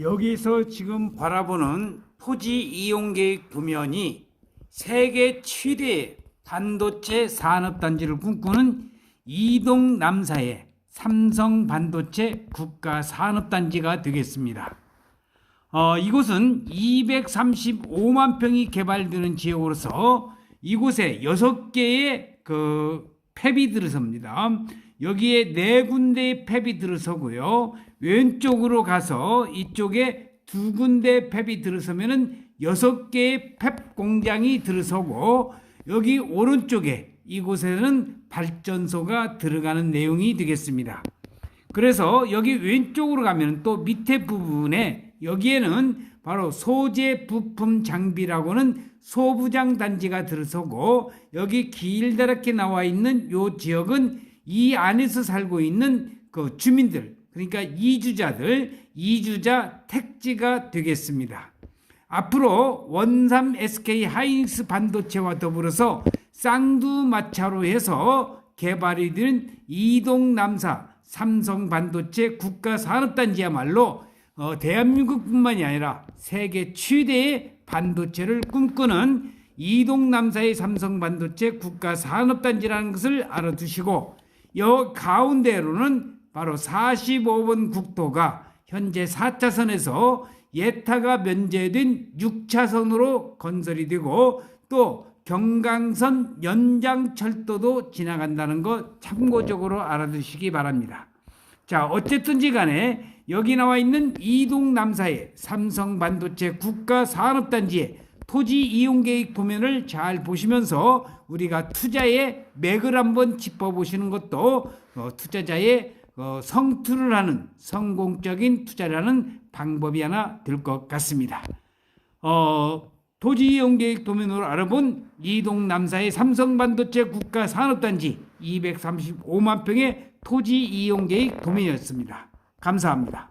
여기서 지금 바라보는 토지 이용 계획 도면이 세계 최대 반도체 산업단지를 꿈꾸는 이동 남사의 삼성 반도체 국가 산업단지가 되겠습니다. 어, 이곳은 235만 평이 개발되는 지역으로서 이곳에 6개의 그 팹이 들어섭니다. 여기에 네 군데의 팹이 들어서고요. 왼쪽으로 가서 이쪽에 두 군데 팹이 들어서면은 여섯 개의 팹 공장이 들어서고 여기 오른쪽에 이곳에는 발전소가 들어가는 내용이 되겠습니다. 그래서 여기 왼쪽으로 가면 또 밑에 부분에 여기에는 바로 소재 부품 장비라고는 소부장 단지가 들어서고 여기 길다랗게 나와 있는 요 지역은 이 안에서 살고 있는 그 주민들 그러니까 이주자들 이주자 택지가 되겠습니다. 앞으로 원삼 SK 하이닉스 반도체와 더불어서 쌍두마차로 해서 개발이 된 이동 남사 삼성 반도체 국가 산업단지야말로 어, 대한민국뿐만이 아니라 세계 최대의 반도체를 꿈꾸는 이동 남사의 삼성 반도체 국가 산업단지라는 것을 알아두시고 여 가운데로는 바로 45번 국도가 현재 4차선에서 예타가 면제된 6차선으로 건설이 되고 또 경강선 연장철도도 지나간다는 거 참고적으로 알아두시기 바랍니다. 자, 어쨌든지 간에 여기 나와 있는 이동 남사의 삼성 반도체 국가 산업단지의 토지 이용 계획 도면을 잘 보시면서 우리가 투자의 맥을 한번 짚어 보시는 것도 어, 투자자의 어, 성투를 하는 성공적인 투자라는 방법이 하나 될 것 같습니다. 어, 토지 이용 계획 도면으로 알아본 이동 남사의 삼성 반도체 국가 산업단지 235만 평의 토지 이용 계획 도면이었습니다. 감사합니다.